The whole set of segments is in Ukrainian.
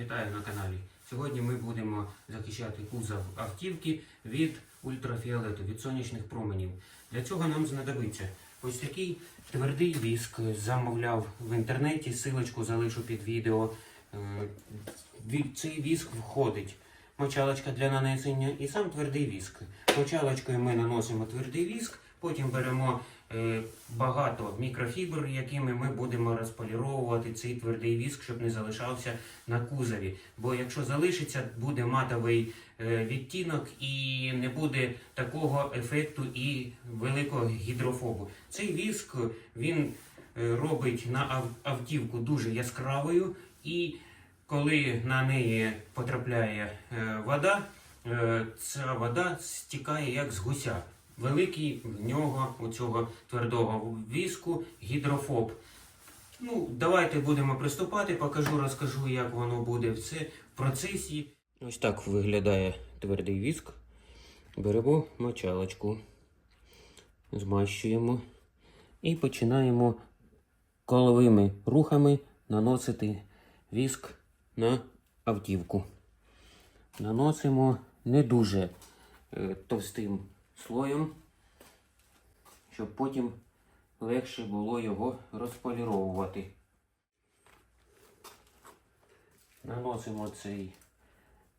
Вітаю на каналі. Сьогодні ми будемо захищати кузов автівки від ультрафіолету, від сонячних променів. Для цього нам знадобиться ось такий твердий віск. Замовляв в інтернеті, силочку залишу під відео. Е, Цей віск входить мочалочка для нанесення і сам твердий віск. Мочалочкою ми наносимо твердий віск, потім беремо е, багато мікрофібр, якими ми будемо розполіровувати цей твердий віск, щоб не залишався на кузові. Бо якщо залишиться, буде матовий е, відтінок і не буде такого ефекту і великого гідрофобу. Цей віск він е, робить на автівку дуже яскравою і коли на неї потрапляє вода, ця вода стікає як з гуся. Великий в нього у цього твердого віску гідрофоб. Ну, давайте будемо приступати, покажу, розкажу, як воно буде в процесі. Ось так виглядає твердий віск. Беремо мочалочку, змащуємо і починаємо коловими рухами наносити віск на автівку. Наносимо не дуже е, товстим слоєм, щоб потім легше було його розполіровувати. Наносимо цей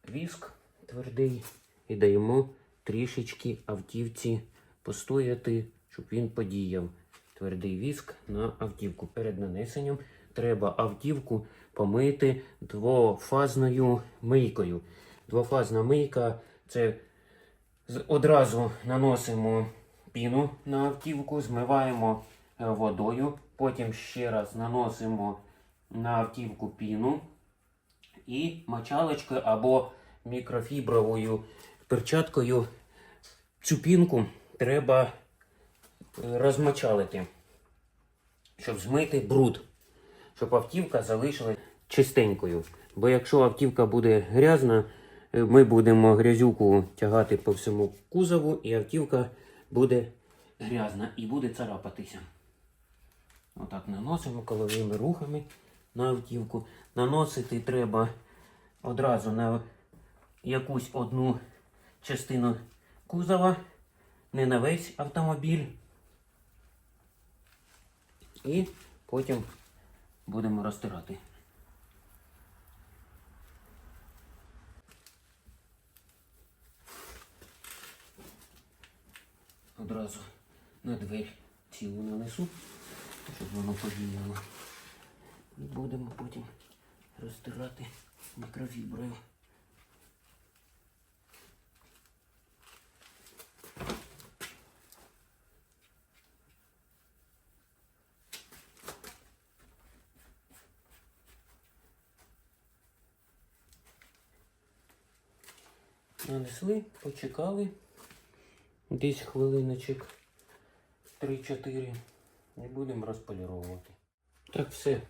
віск твердий і даємо трішечки автівці постояти, щоб він подіяв. Твердий віск на автівку. Перед нанесенням треба автівку помити двофазною мийкою. Двофазна мийка це одразу наносимо піну на автівку, змиваємо е, водою, потім ще раз наносимо на автівку піну і мочалочкою або мікрофібровою перчаткою цю пінку треба е, розмочалити, щоб змити бруд, щоб автівка залишилась чистенькою. Бо якщо автівка буде грязна, ми будемо грязюку тягати по всьому кузову, і автівка буде грязна і буде царапатися. Отак наносимо коловими рухами на автівку. Наносити треба одразу на якусь одну частину кузова, не на весь автомобіль. І потім будемо розтирати. Одразу на двері цілу нанесу, щоб воно подіяло. І будемо потім розтирати мікрофіброю. Нанесли, почекали. Десь хвилиночок 3-4 і будемо розполіровувати. Так, все.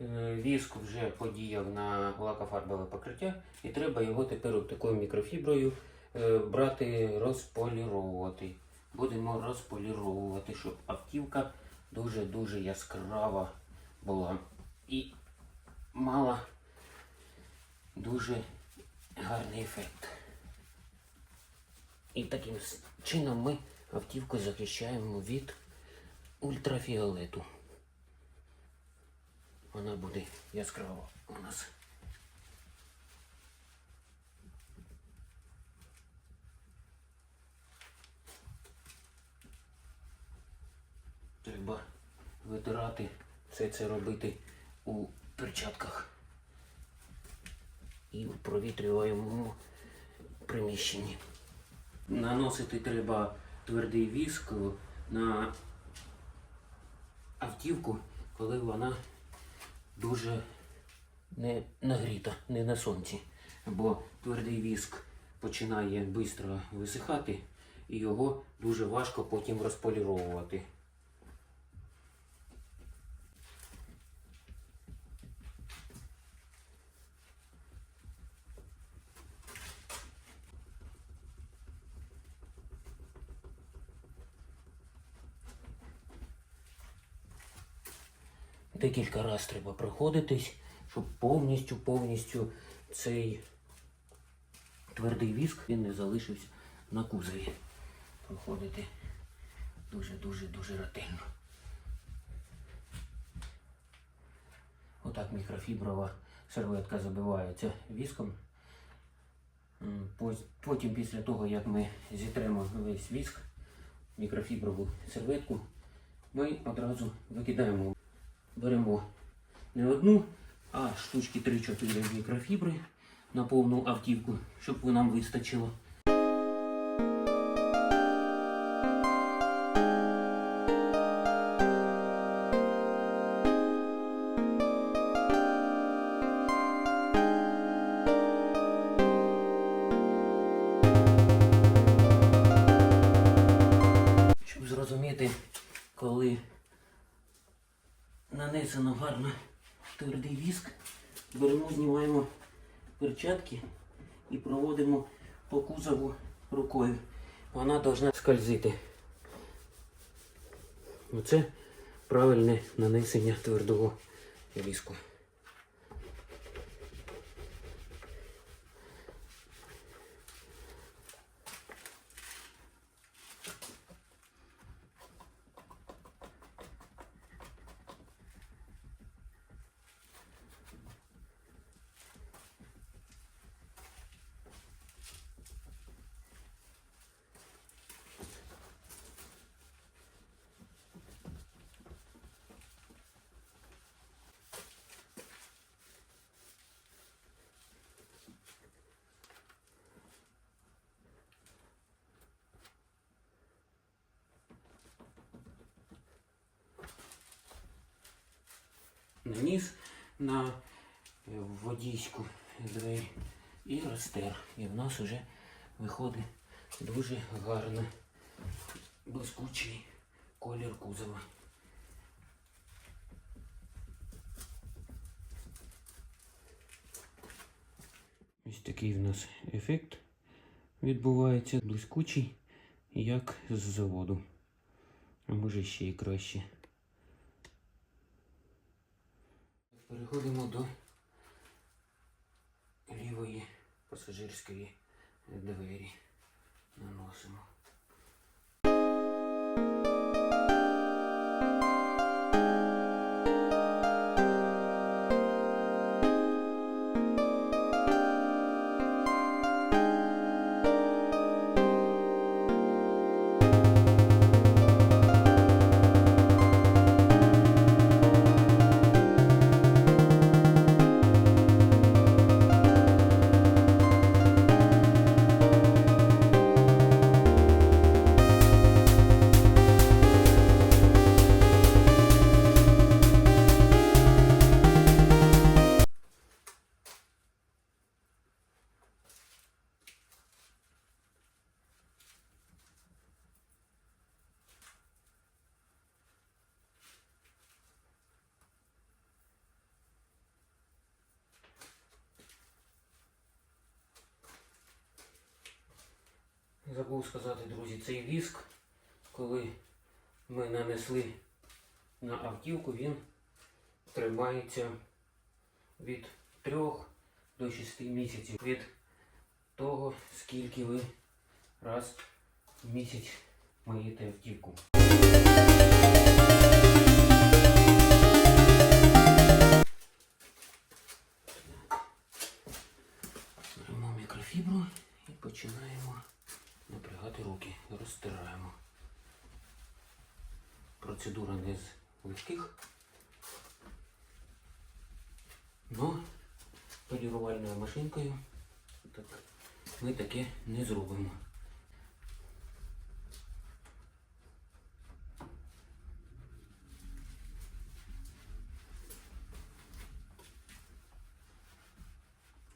Е, Віск вже подіяв на лакофарбове покриття і треба його тепер такою мікрофіброю е, брати, розполіровувати. Будемо розполіровувати, щоб автівка дуже-дуже яскрава була і мала дуже гарний ефект. І таким чином ми автівку захищаємо від ультрафіолету. Вона буде яскрава у нас. Треба витирати все це робити у перчатках і в провітрюваємому приміщенні. Наносити треба твердий віск на автівку, коли вона дуже не нагріта, не на сонці. Бо твердий віск починає швидко висихати і його дуже важко потім розполіровувати. Декілька разів треба проходитись, щоб повністю, повністю цей твердий віск він не залишився на кузові. Проходити дуже-дуже дуже ретельно. Отак мікрофіброва серветка забивається віском. Потім, після того, як ми зітремо весь віск, мікрофіброву серветку, ми одразу викидаємо. Беремо не одну, а штучки 3-4 мікрофібри на повну автівку, щоб нам вистачило. Твердий віск, беремо, знімаємо перчатки і проводимо по кузову рукою. Вона повинна скользити. Оце правильне нанесення твердого віску. На е, водійську двері і розтер. І в нас вже виходить дуже гарно блискучий колір кузова. Ось такий в нас ефект відбувається блискучий, як з заводу. А може ще й краще. Переходимо до лівої пасажирської двері. Наносимо. Забув сказати, друзі, цей віск, коли ми нанесли на автівку, він тримається від 3 до 6 місяців від того, скільки ви раз в місяць миєте автівку. Процедура не з легких, но полірувальною машинкою так, ми таке не зробимо.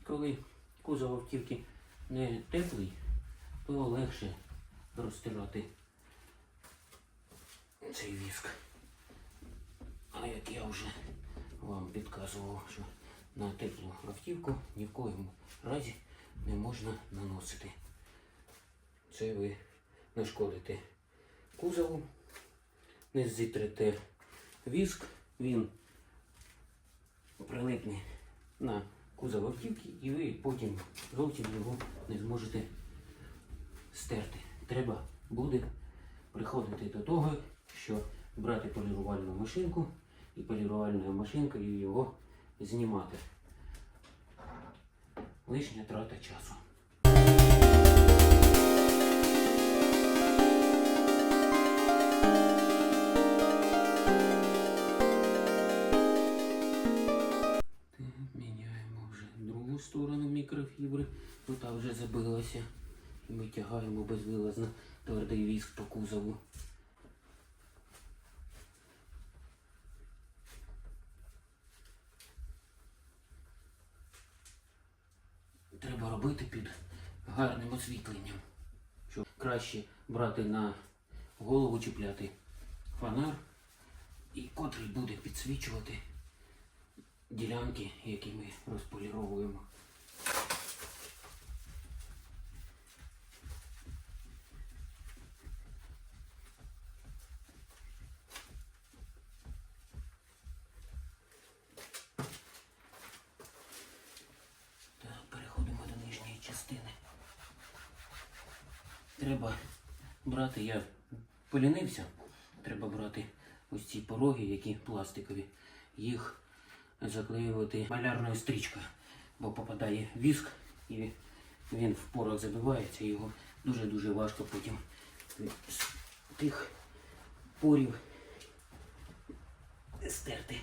Коли кузов автівки не теплий, то легше розтирати цей віск. А як я вже вам підказував, що на теплу автівку ні в коєму разі не можна наносити. Це ви нашкодите кузову, не зітрете віск, він прилипне на кузов автівки, і ви потім зовсім його не зможете стерти. Треба буде приходити до того, що брати полірувальну машинку і полірувальною машинкою його знімати. Лишня трата часу. Міняємо вже другу сторону мікрофібри. Тут вже забилася. І ми тягаємо безвилазно твердий віск по кузову. Треба робити під гарним освітленням. Щоб краще брати на голову чіпляти фонар, і котрий буде підсвічувати ділянки, які ми розполіровуємо. Так, переходимо до нижньої частини. Треба брати, я полінився, треба брати ось ці пороги, які пластикові, їх заклеювати малярною стрічкою, бо попадає віск і він в порох забивається, його дуже-дуже важко потім з тих порів стерти.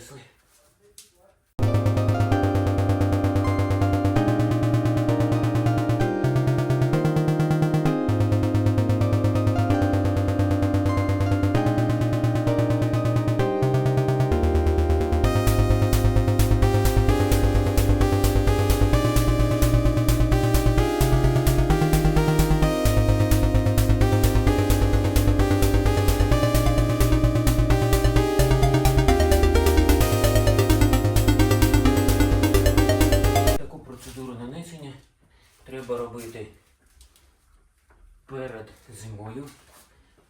Ми робити перед зимою,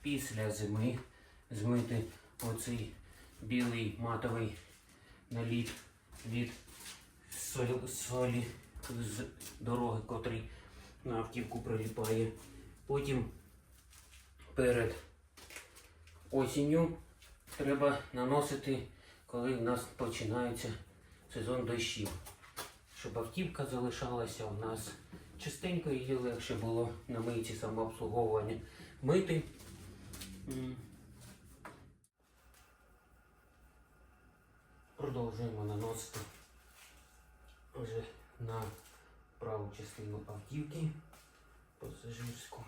після зими змити оцей білий матовий наліт від солі, солі з дороги, котрий на автівку приліпає. Потім перед осінню треба наносити, коли в нас починається сезон дощів щоб автівка залишалася у нас чистенько, її легше було на мийці самообслуговування мити. Продовжуємо наносити вже на праву частину автівки пасажирську.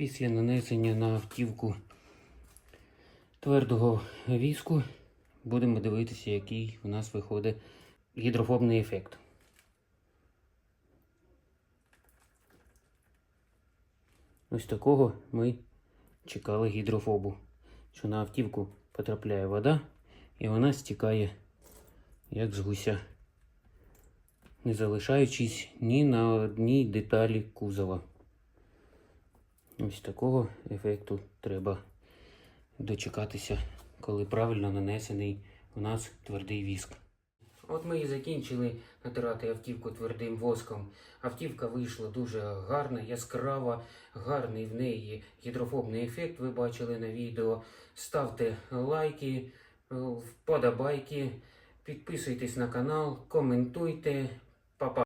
Після нанесення на автівку твердого віску будемо дивитися, який у нас виходить гідрофобний ефект. Ось такого ми чекали гідрофобу, що на автівку потрапляє вода і вона стікає як з гуся, не залишаючись ні на одній деталі кузова. Ось такого ефекту треба дочекатися, коли правильно нанесений у нас твердий віск. От ми і закінчили натирати автівку твердим воском. Автівка вийшла дуже гарна, яскрава, гарний в неї гідрофобний ефект. Ви бачили на відео. Ставте лайки, вподобайки, підписуйтесь на канал, коментуйте. Па-па!